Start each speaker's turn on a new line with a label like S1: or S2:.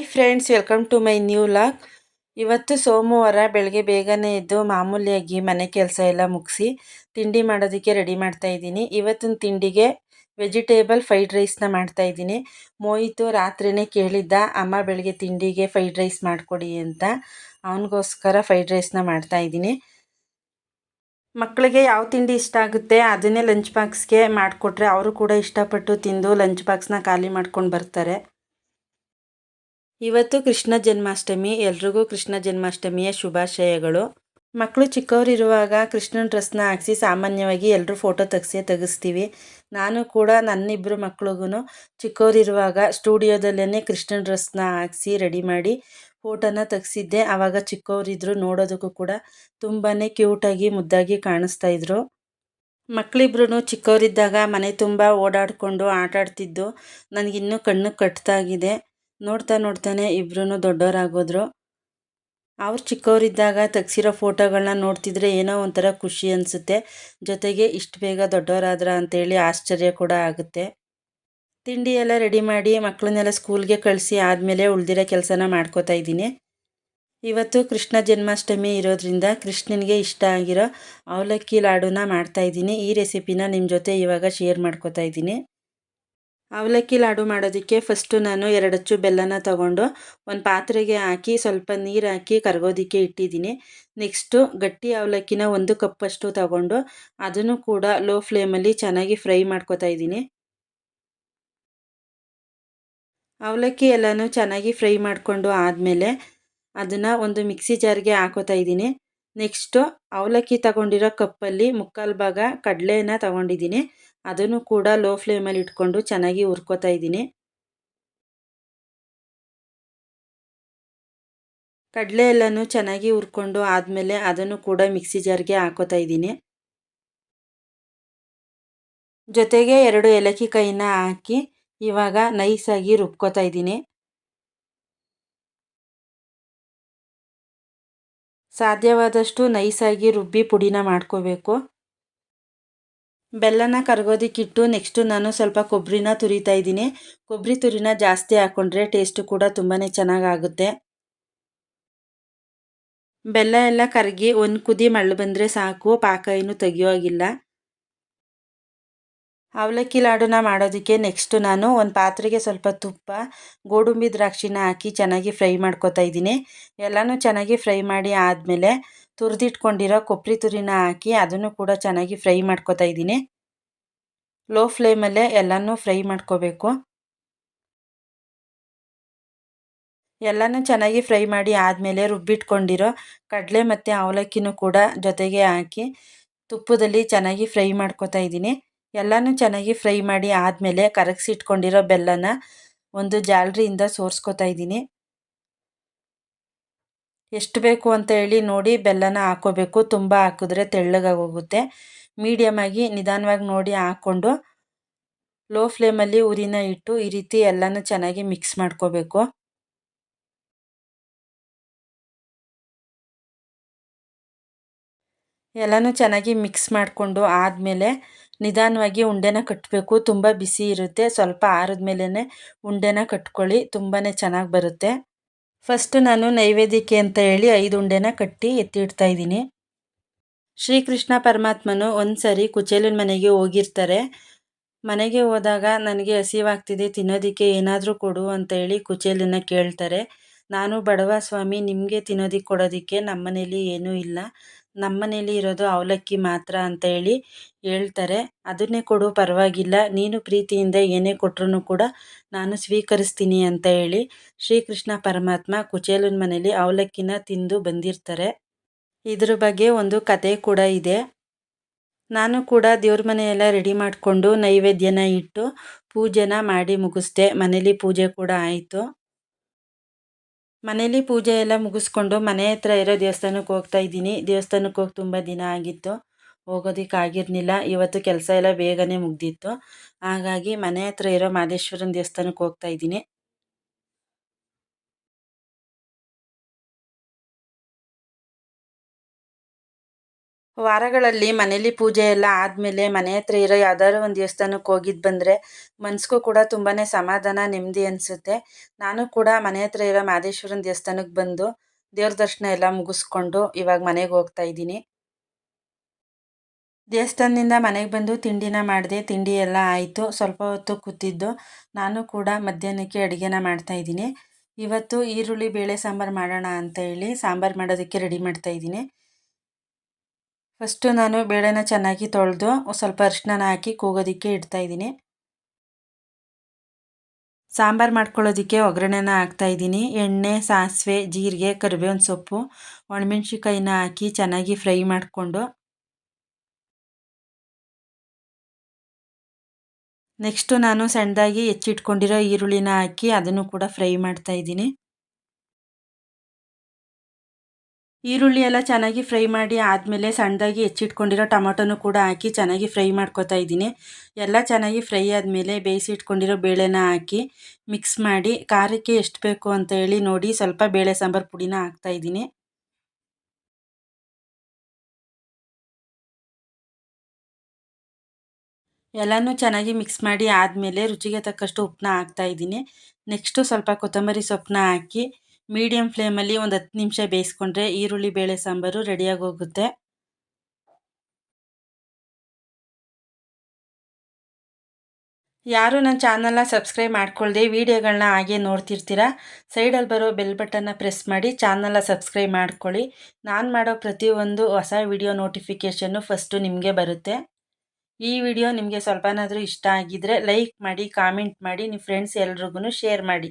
S1: Hi friends welcome to my new log ಇವತ್ತು ಸೋಮವಾರ ಬೆಳಗ್ಗೆ ಬೇಗನೆ ಎದ್ದು ಮಾಮೂಲಿಯಾಗಿ ಮನೆ ಕೆಲಸ ಎಲ್ಲ ಮುಗಿಸಿ ತಿಂಡಿ ಮಾಡೋದಕ್ಕೆ ರೆಡಿ ಮಾಡ್ತಾ ಇದ್ದೀನಿ. ಇವತ್ತಿನ ತಿಂಡಿಗೆ ವೆಜಿಟೇಬಲ್ ಫ್ರೈಡ್ ರೈಸ್ನ ಮಾಡ್ತಾ ಇದ್ದೀನಿ. ಮೋಯಿತು ರಾತ್ರಿನೇ ಕೇಳಿದ್ದ, ಅಮ್ಮ ಬೆಳಗ್ಗೆ ತಿಂಡಿಗೆ ಫ್ರೈಡ್ ರೈಸ್ ಮಾಡಿಕೊಡಿ ಅಂತ. ಅವನಿಗೋಸ್ಕರ ಫ್ರೈಡ್ ರೈಸ್ನ ಮಾಡ್ತಾ ಇದ್ದೀನಿ. ಮಕ್ಕಳಿಗೆ ಯಾವ ತಿಂಡಿ ಇಷ್ಟ ಆಗುತ್ತೆ ಅದನ್ನೇ ಲಂಚ್ ಬಾಕ್ಸ್ಗೆ ಮಾಡಿಕೊಟ್ರೆ ಅವರು ಕೂಡ ಇಷ್ಟಪಟ್ಟು ತಿಂದು ಲಂಚ್ ಬಾಕ್ಸ್ನ ಖಾಲಿ ಮಾಡ್ಕೊಂಡು ಬರ್ತಾರೆ. ಇವತ್ತು ಕೃಷ್ಣ ಜನ್ಮಾಷ್ಟಮಿ. ಎಲ್ರಿಗೂ ಕೃಷ್ಣ ಜನ್ಮಾಷ್ಟಮಿಯ ಶುಭಾಶಯಗಳು. ಮಕ್ಕಳು ಚಿಕ್ಕವರಿರುವಾಗ ಕೃಷ್ಣನ ಡ್ರೆಸ್ನ ಹಾಕ್ಸಿ ಸಾಮಾನ್ಯವಾಗಿ ಎಲ್ಲರೂ ಫೋಟೋ ತೆಗೆಸಿ ತೆಗೆಸ್ತೀವಿ. ನಾನು ಕೂಡ ನನ್ನಿಬ್ಬರು ಮಕ್ಳಿಗೂ ಚಿಕ್ಕವರಿರುವಾಗ ಸ್ಟುಡಿಯೋದಲ್ಲೇ ಕೃಷ್ಣನ ಡ್ರೆಸ್ನ ಹಾಕ್ಸಿ ರೆಡಿ ಮಾಡಿ ಫೋಟೋನ ತೆಗೆಸಿದ್ದೆ. ಆವಾಗ ಚಿಕ್ಕವರಿದ್ರು ನೋಡೋದಕ್ಕೂ ಕೂಡ ತುಂಬಾ ಕ್ಯೂಟಾಗಿ ಮುದ್ದಾಗಿ ಕಾಣಿಸ್ತಾ ಇದ್ರು. ಮಕ್ಕಳಿಬ್ರು ಚಿಕ್ಕವರಿದ್ದಾಗ ಮನೆ ತುಂಬ ಓಡಾಡಿಕೊಂಡು ಆಟಾಡ್ತಿದ್ದು. ನನಗಿನ್ನೂ ಕಣ್ಣು ಕಟ್ತಾಗಿದೆ. ನೋಡ್ತಾ ನೋಡ್ತಾನೆ ಇಬ್ಬರೂ ದೊಡ್ಡವರಾಗೋದ್ರು. ಅವ್ರು ಚಿಕ್ಕವರಿದ್ದಾಗ ತೆಗ್ಸಿರೋ ಫೋಟೋಗಳನ್ನ ನೋಡ್ತಿದ್ರೆ ಏನೋ ಒಂಥರ ಖುಷಿ ಅನಿಸುತ್ತೆ. ಜೊತೆಗೆ ಇಷ್ಟು ಬೇಗ ದೊಡ್ಡವರಾದ್ರ ಅಂತೇಳಿ ಆಶ್ಚರ್ಯ ಕೂಡ ಆಗುತ್ತೆ. ತಿಂಡಿ ಎಲ್ಲ ರೆಡಿ ಮಾಡಿ ಮಕ್ಕಳನ್ನೆಲ್ಲ ಸ್ಕೂಲ್ಗೆ ಕಳಿಸಿ ಆದಮೇಲೆ ಉಳಿದಿರೋ ಕೆಲಸನ ಮಾಡ್ಕೋತಾ ಇದ್ದೀನಿ. ಇವತ್ತು ಕೃಷ್ಣ ಜನ್ಮಾಷ್ಟಮಿ ಇರೋದ್ರಿಂದ ಕೃಷ್ಣನಿಗೆ ಇಷ್ಟ ಆಗಿರೋ ಅವಲಕ್ಕಿ ಲಾಡುನ ಮಾಡ್ತಾಯಿದ್ದೀನಿ ಈ ರೆಸಿಪಿನ ನಿಮ್ಮ ಜೊತೆ ಇವಾಗ ಶೇರ್ ಮಾಡ್ಕೋತಾ ಇದ್ದೀನಿ. ಅವಲಕ್ಕಿ ಲಾಡು ಮಾಡೋದಕ್ಕೆ ಫಸ್ಟು ನಾನು ಎರಡಚ್ಚು ಬೆಲ್ಲನ ತಗೊಂಡು ಒಂದು ಪಾತ್ರೆಗೆ ಹಾಕಿ ಸ್ವಲ್ಪ ನೀರು ಹಾಕಿ ಕರಗೋದಕ್ಕೆ ಇಟ್ಟಿದ್ದೀನಿ. ನೆಕ್ಸ್ಟು ಗಟ್ಟಿ ಅವಲಕ್ಕಿನ ಒಂದು ಕಪ್ಪಷ್ಟು ತಗೊಂಡು ಅದನ್ನು ಕೂಡ ಲೋ ಫ್ಲೇಮಲ್ಲಿ ಚೆನ್ನಾಗಿ ಫ್ರೈ ಮಾಡ್ಕೊತಾ ಇದ್ದೀನಿ. ಅವಲಕ್ಕಿ ಎಲ್ಲನೂ ಚೆನ್ನಾಗಿ ಫ್ರೈ ಮಾಡಿಕೊಂಡು ಆದಮೇಲೆ ಅದನ್ನು ಒಂದು ಮಿಕ್ಸಿ ಜಾರ್ಗೆ ಹಾಕೋತಾ ಇದ್ದೀನಿ. ನೆಕ್ಸ್ಟು ಅವಲಕ್ಕಿ ತಗೊಂಡಿರೋ ಕಪ್ಪಲ್ಲಿ ಮುಕ್ಕಾಲು ಭಾಗ ಕಡಲೆನ ತಗೊಂಡಿದ್ದೀನಿ. ಅದನ್ನು ಕೂಡ ಲೋ ಫ್ಲೇಮಲ್ಲಿ ಇಟ್ಕೊಂಡು ಚೆನ್ನಾಗಿ ಹುರ್ಕೋತಾ ಇದ್ದೀನಿ. ಕಡಲೆ ಎಲ್ಲನೂ ಚೆನ್ನಾಗಿ ಹುರ್ಕೊಂಡು ಆದಮೇಲೆ ಅದನ್ನು ಕೂಡ ಮಿಕ್ಸಿ ಜಾರ್ಗೆ ಹಾಕೋತಾ ಇದ್ದೀನಿ. ಜೊತೆಗೆ ಎರಡು ಏಲಕ್ಕಿ ಕೈನ ಹಾಕಿ ಇವಾಗ ನೈಸಾಗಿ ರುಬ್ಕೋತಾ ಇದ್ದೀನಿ. ಸಾಧ್ಯವಾದಷ್ಟು ನೈಸಾಗಿ ರುಬ್ಬಿ ಪುಡಿನ ಮಾಡ್ಕೋಬೇಕು. ಬೆಲ್ಲನ ಕರಗೋದಿಕ್ಕಿಟ್ಟು ನೆಕ್ಸ್ಟು ನಾನು ಸ್ವಲ್ಪ ಕೊಬ್ಬರಿನ ತುರಿತಾ ಇದ್ದೀನಿ. ಕೊಬ್ಬರಿ ತುರಿನ ಜಾಸ್ತಿ ಹಾಕ್ಕೊಂಡ್ರೆ ಟೇಸ್ಟು ಕೂಡ ತುಂಬಾ ಚೆನ್ನಾಗಾಗುತ್ತೆ. ಬೆಲ್ಲ ಎಲ್ಲ ಕರಗಿ ಒಂದು ಕುದಿ ಮಳ್ಳು ಬಂದರೆ ಸಾಕು, ಪಾಕ ಏನು ತೆಗಿಯೋಗಿಲ್ಲ. ಅವಲಕ್ಕಿ ಲಾಡುನ ಮಾಡೋದಕ್ಕೆ ನೆಕ್ಸ್ಟು ನಾನು ಒಂದು ಪಾತ್ರೆಗೆ ಸ್ವಲ್ಪ ತುಪ್ಪ, ಗೋಡಂಬಿ ದ್ರಾಕ್ಷಿನ ಹಾಕಿ ಚೆನ್ನಾಗಿ ಫ್ರೈ ಮಾಡ್ಕೊತಾ ಇದ್ದೀನಿ. ಎಲ್ಲನೂ ಚೆನ್ನಾಗಿ ಫ್ರೈ ಮಾಡಿ ಆದಮೇಲೆ ತುರಿದಿಟ್ಕೊಂಡಿರೋ ಕೊಬ್ಬರಿ ತುರಿನ ಹಾಕಿ ಅದನ್ನು ಕೂಡ ಚೆನ್ನಾಗಿ ಫ್ರೈ ಮಾಡ್ಕೊತಾ ಇದ್ದೀನಿ. ಲೋ ಫ್ಲೇಮಲ್ಲೇ ಎಲ್ಲನೂ ಫ್ರೈ ಮಾಡ್ಕೋಬೇಕು. ಎಲ್ಲನೂ ಚೆನ್ನಾಗಿ ಫ್ರೈ ಮಾಡಿ ಆದಮೇಲೆ ರುಬ್ಬಿಟ್ಕೊಂಡಿರೋ ಕಡಲೆ ಮತ್ತು ಅವಲಕ್ಕಿನೂ ಕೂಡ ಜೊತೆಗೆ ಹಾಕಿ ತುಪ್ಪದಲ್ಲಿ ಚೆನ್ನಾಗಿ ಫ್ರೈ ಮಾಡ್ಕೊತಾ ಇದ್ದೀನಿ. ಎಲ್ಲನೂ ಚೆನ್ನಾಗಿ ಫ್ರೈ ಮಾಡಿ ಆದಮೇಲೆ ಕರಗಿಸಿಟ್ಕೊಂಡಿರೋ ಬೆಲ್ಲನ ಒಂದು ಜಾಲರಿಯಿಂದ ಸೋರಿಸ್ಕೊತಾ ಇದ್ದೀನಿ. ಎಷ್ಟು ಬೇಕು ಅಂತ ಹೇಳಿ ನೋಡಿ ಬೆಲ್ಲನ ಹಾಕೋಬೇಕು. ತುಂಬ ಹಾಕಿದ್ರೆ ತೆಳ್ಳಗಾಗೋಗುತ್ತೆ. ಮೀಡಿಯಮಾಗಿ ನಿಧಾನವಾಗಿ ನೋಡಿ ಹಾಕ್ಕೊಂಡು ಲೋ ಫ್ಲೇಮಲ್ಲಿ ಉರಿನ ಇಟ್ಟು ಈ ರೀತಿ ಎಲ್ಲನೂ ಚೆನ್ನಾಗಿ ಮಿಕ್ಸ್ ಮಾಡ್ಕೋಬೇಕು. ಎಲ್ಲನೂ ಚೆನ್ನಾಗಿ ಮಿಕ್ಸ್ ಮಾಡಿಕೊಂಡು ಆದಮೇಲೆ ನಿಧಾನವಾಗಿ ಉಂಡೆನ ಕಟ್ಟಬೇಕು ತುಂಬ ಬಿಸಿ ಇರುತ್ತೆ. ಸ್ವಲ್ಪ ಆರಿದ ಮೇಲೇ ಉಂಡೆನ ಕಟ್ಕೊಳ್ಳಿ. ತುಂಬಾ ಚೆನ್ನಾಗಿ ಬರುತ್ತೆ. ಫಸ್ಟ್ ನಾನು ನೈವೇದ್ಯಕ್ಕೆ ಅಂತ ಹೇಳಿ ಐದು ಉಂಡೆನ ಕಟ್ಟಿ ಎತ್ತಿಡ್ತಾ ಇದ್ದೀನಿ. ಶ್ರೀಕೃಷ್ಣ ಪರಮಾತ್ಮನು ಒಂದ್ಸರಿ ಕುಚೇಲಿನ ಮನೆಗೆ ಹೋಗಿರ್ತಾರೆ. ಮನೆಗೆ ಹೋದಾಗ ನನಗೆ ಹಸಿವಾಗ್ತಿದೆ, ತಿನ್ನೋದಕ್ಕೆ ಏನಾದರೂ ಕೊಡು ಅಂತ ಹೇಳಿ ಕುಚೇಲಿನ ಕೇಳ್ತಾರೆ. ನಾನು, ಬಡವ ಸ್ವಾಮಿ, ನಿಮಗೆ ತಿನ್ನೋದಕ್ಕೆ ಕೊಡೋದಕ್ಕೆ ನಮ್ಮ ಮನೇಲಿ ಏನೂ ಇಲ್ಲ. ನಮ್ಮ ಮನೇಲಿ ಇರೋದು ಅವಲಕ್ಕಿ ಮಾತ್ರ ಅಂತ ಹೇಳಿ ಹೇಳ್ತಾರೆ. ಅದನ್ನೇ ಕೊಡು, ಪರವಾಗಿಲ್ಲ. ನೀನು ಪ್ರೀತಿಯಿಂದ ಏನೇ ಕೊಟ್ಟರು ಕೂಡ ನಾನು ಸ್ವೀಕರಿಸ್ತೀನಿ ಅಂತ ಹೇಳಿ ಶ್ರೀಕೃಷ್ಣ ಪರಮಾತ್ಮ ಕುಚೇಲನ ಮನೇಲಿ ಅವಲಕ್ಕಿನ ತಿಂದು ಬಂದಿರ್ತಾರೆ. ಇದ್ರ ಬಗ್ಗೆ ಒಂದು ಕತೆ ಕೂಡ ಇದೆ. ನಾನು ಕೂಡ ದೇವ್ರ ಮನೆಯೆಲ್ಲ ರೆಡಿ ಮಾಡಿಕೊಂಡು ನೈವೇದ್ಯನ ಇಟ್ಟು ಪೂಜೆನ ಮಾಡಿ ಮುಗಿಸ್ದೆ. ಮನೇಲಿ ಪೂಜೆ ಕೂಡ ಆಯಿತು. ಮನೇಲಿ ಪೂಜೆ ಎಲ್ಲ ಮುಗಿಸ್ಕೊಂಡು ಮನೆ ಹತ್ರ ಇರೋ ದೇವಸ್ಥಾನಕ್ಕೆ ಹೋಗ್ತಾ ಇದ್ದೀನಿ. ದೇವಸ್ಥಾನಕ್ಕೆ ಹೋಗಿ ತುಂಬ ದಿನ ಆಗಿತ್ತು. ಹೋಗೋದಕ್ಕಾಗಿರಲಿಲ್ಲ ಇವತ್ತು ಕೆಲಸ ಎಲ್ಲ ಬೇಗನೆ ಮುಗ್ದಿತ್ತು. ಹಾಗಾಗಿ ಮನೆ ಹತ್ರ ಇರೋ ಮಾದೇಶ್ವರನ ದೇವಸ್ಥಾನಕ್ಕೆ ಹೋಗ್ತಾ ಇದ್ದೀನಿ. ವಾರಗಳಲ್ಲಿ ಮನೇಲಿ ಪೂಜೆ ಎಲ್ಲ ಆದಮೇಲೆ ಮನೆ ಹತ್ರ ಇರೋ ಯಾವ್ದಾದ್ರು ಒಂದು ದೇವಸ್ಥಾನಕ್ಕೆ ಹೋಗಿದ್ದು ಬಂದರೆ ಮನ್ಸಿಗೂ ಕೂಡ ತುಂಬಾ ಸಮಾಧಾನ, ನೆಮ್ಮದಿ ಅನಿಸುತ್ತೆ. ನಾನು ಕೂಡ ಮನೆ ಹತ್ರ ಇರೋ ಮಾದೇಶ್ವರನ ದೇವಸ್ಥಾನಕ್ಕೆ ಬಂದು ದೇವ್ರ ದರ್ಶನ ಎಲ್ಲ ಮುಗಿಸ್ಕೊಂಡು ಇವಾಗ ಮನೆಗೆ ಹೋಗ್ತಾ ಇದ್ದೀನಿ. ದೇವಸ್ಥಾನದಿಂದ ಮನೆಗೆ ಬಂದು ತಿಂಡಿನ ಮಾಡಿದೆ ತಿಂಡಿ ಎಲ್ಲ ಆಯಿತು. ಸ್ವಲ್ಪ ಹೊತ್ತು ಕೂತಿದ್ದು. ನಾನು ಕೂಡ ಮಧ್ಯಾಹ್ನಕ್ಕೆ ಅಡುಗೆನ ಮಾಡ್ತಾಯಿದ್ದೀನಿ ಇವತ್ತು ಈರುಳ್ಳಿ, ಬೇಳೆ ಸಾಂಬಾರು ಮಾಡೋಣ ಅಂತ ಹೇಳಿ ಸಾಂಬಾರು ಮಾಡೋದಕ್ಕೆ ರೆಡಿ ಮಾಡ್ತಾ ಇದ್ದೀನಿ. ಫಸ್ಟು ನಾನು ಬೇಳೆನ ಚೆನ್ನಾಗಿ ತೊಳೆದು ಸ್ವಲ್ಪ ಅರಿಶಿನ ಹಾಕಿ ಕೂಗೋದಕ್ಕೆ ಇಡ್ತಾಯಿದ್ದೀನಿ ಸಾಂಬಾರು ಮಾಡ್ಕೊಳ್ಳೋದಕ್ಕೆ ಒಗ್ಗರಣೆನ ಹಾಕ್ತಾಯಿದ್ದೀನಿ ಎಣ್ಣೆ, ಸಾಸಿವೆ, ಜೀರಿಗೆ, ಕರಿಬೇವಿನ ಸೊಪ್ಪು ಒಣಮೆಣ್ಸಿಕಾಯಿನ ಹಾಕಿ ಚೆನ್ನಾಗಿ ಫ್ರೈ ಮಾಡಿಕೊಂಡು. ನೆಕ್ಸ್ಟು ನಾನು ಸಣ್ಣದಾಗಿ ಹೆಚ್ಚಿಟ್ಕೊಂಡಿರೋ ಈರುಳ್ಳಿನ ಹಾಕಿ ಅದನ್ನು ಕೂಡ ಫ್ರೈ ಮಾಡ್ತಾಯಿದ್ದೀನಿ ಈರುಳ್ಳಿ ಎಲ್ಲ ಚೆನ್ನಾಗಿ ಫ್ರೈ ಮಾಡಿ ಆದಮೇಲೆ ಸಣ್ಣದಾಗಿ ಹೆಚ್ಚಿಟ್ಕೊಂಡಿರೋ ಟೊಮೊಟೊನು ಕೂಡ ಹಾಕಿ ಚೆನ್ನಾಗಿ ಫ್ರೈ ಮಾಡ್ಕೊತಾ ಇದ್ದೀನಿ. ಎಲ್ಲ ಚೆನ್ನಾಗಿ ಫ್ರೈ ಆದಮೇಲೆ ಬೇಯಿಸಿಟ್ಕೊಂಡಿರೋ ಬೇಳೆನ ಹಾಕಿ ಮಿಕ್ಸ್ ಮಾಡಿ ಖಾರಕ್ಕೆ ಎಷ್ಟು ಬೇಕು ಅಂತ ಹೇಳಿ ನೋಡಿ ಸ್ವಲ್ಪ ಬೇಳೆ ಸಾಂಬಾರು ಪುಡಿನ ಹಾಕ್ತಾಯಿದ್ದೀನಿ ಎಲ್ಲನೂ ಚೆನ್ನಾಗಿ ಮಿಕ್ಸ್ ಮಾಡಿ ಆದಮೇಲೆ ರುಚಿಗೆ ತಕ್ಕಷ್ಟು ಉಪ್ಪನ್ನ ಹಾಕ್ತಾಯಿದ್ದೀನಿ ನೆಕ್ಸ್ಟು ಸ್ವಲ್ಪ ಕೊತ್ತಂಬರಿ ಸೊಪ್ಪನ್ನ ಹಾಕಿ ಮೀಡಿಯಮ್ ಫ್ಲೇಮಲ್ಲಿ ಒಂದು ಹತ್ತು ನಿಮಿಷ ಬೇಯಿಸ್ಕೊಂಡ್ರೆ ಈರುಳ್ಳಿ, ಬೇಳೆ ಸಾಂಬಾರು ರೆಡಿಯಾಗಿ ಹೋಗುತ್ತೆ. ಯಾರು ನನ್ನ ಚಾನಲ್ನ ಸಬ್ಸ್ಕ್ರೈಬ್ ಮಾಡ್ಕೊಳ್ಳ್ದೆ ವೀಡಿಯೋಗಳನ್ನ ಹಾಗೆ ನೋಡ್ತಿರ್ತೀರಾ ಸೈಡಲ್ಲಿ ಬರೋ ಬೆಲ್ ಬಟನ್ನ ಪ್ರೆಸ್ ಮಾಡಿ ಚಾನಲ್ನ ಸಬ್ಸ್ಕ್ರೈಬ್ ಮಾಡ್ಕೊಳ್ಳಿ. ನಾನು ಮಾಡೋ ಪ್ರತಿಯೊಂದು ಹೊಸ ವಿಡಿಯೋ ನೋಟಿಫಿಕೇಷನ್ನು ಫಸ್ಟು ನಿಮಗೆ ಬರುತ್ತೆ. ಈ ವಿಡಿಯೋ ನಿಮಗೆ ಸ್ವಲ್ಪನಾದರೂ ಇಷ್ಟ ಆಗಿದ್ದರೆ ಲೈಕ್ ಮಾಡಿ, ಕಾಮೆಂಟ್ ಮಾಡಿ ನಿಮ್ಮ ಫ್ರೆಂಡ್ಸ್ ಎಲ್ರಿಗೂ ಶೇರ್ ಮಾಡಿ.